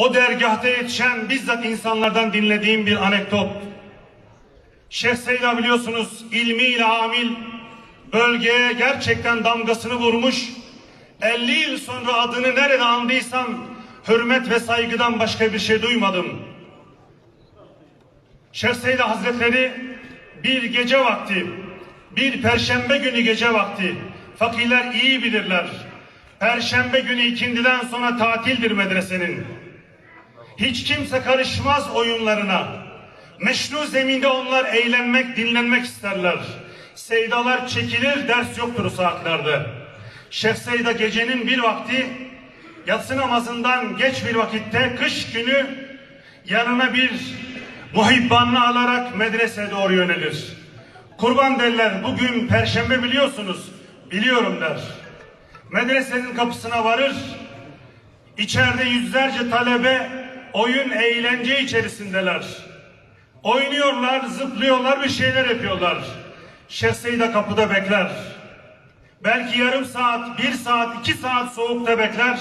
o dergahta yetişen bizzat insanlardan dinlediğim bir anekdot. Şeyh Seyda biliyorsunuz ilmiyle amil bölgeye gerçekten damgasını vurmuş. 50 yıl sonra adını nerede andıysam hürmet ve saygıdan başka bir şey duymadım. Şeyh Seyda Hazretleri bir gece vakti, bir perşembe günü gece vakti, fakirler iyi bilirler. Perşembe günü ikindiden sonra tatildir medresenin. Hiç kimse karışmaz oyunlarına. Meşru zeminde onlar eğlenmek, dinlenmek isterler. Seydalar çekilir, ders yoktur o saatlerde. Şeyh Seyda gecenin bir vakti, yatsı namazından geç bir vakitte, kış günü yanına bir muhibbanını alarak medreseye doğru yönelir. Kurban derler, bugün perşembe biliyorsunuz, biliyorum der. Medresenin kapısına varır, İçeride yüzlerce talebe oyun eğlence içerisindeler. Oynuyorlar, zıplıyorlar, bir şeyler yapıyorlar. Şeyh Seyda kapıda bekler. Belki yarım saat, bir saat, iki saat soğukta bekler.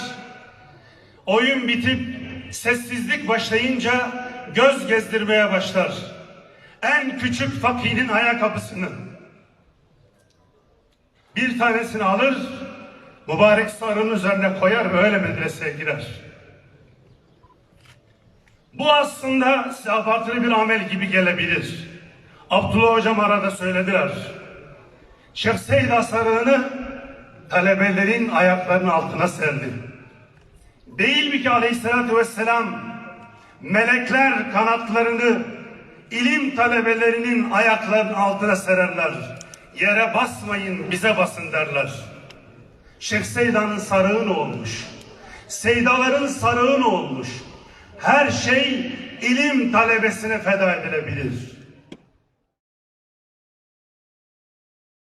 Oyun bitip sessizlik başlayınca göz gezdirmeye başlar. En küçük fakirin ayakkabısını bir tanesini alır, mübarek sarının üzerine koyar ve öyle medreseye girer. Bu aslında size abartılı bir amel gibi gelebilir. Abdullah hocam arada söylediler. Şeyh Seyda sarığını talebelerin ayaklarının altına serdi. Değil mi ki aleyhissalatü vesselam melekler kanatlarını ilim talebelerinin ayaklarının altına sererler. Yere basmayın bize basın derler. Şeyh Seyda'nın sarığı ne olmuş? Seydaların sarığı ne olmuş? Her şey ilim talebesine feda edilebilir.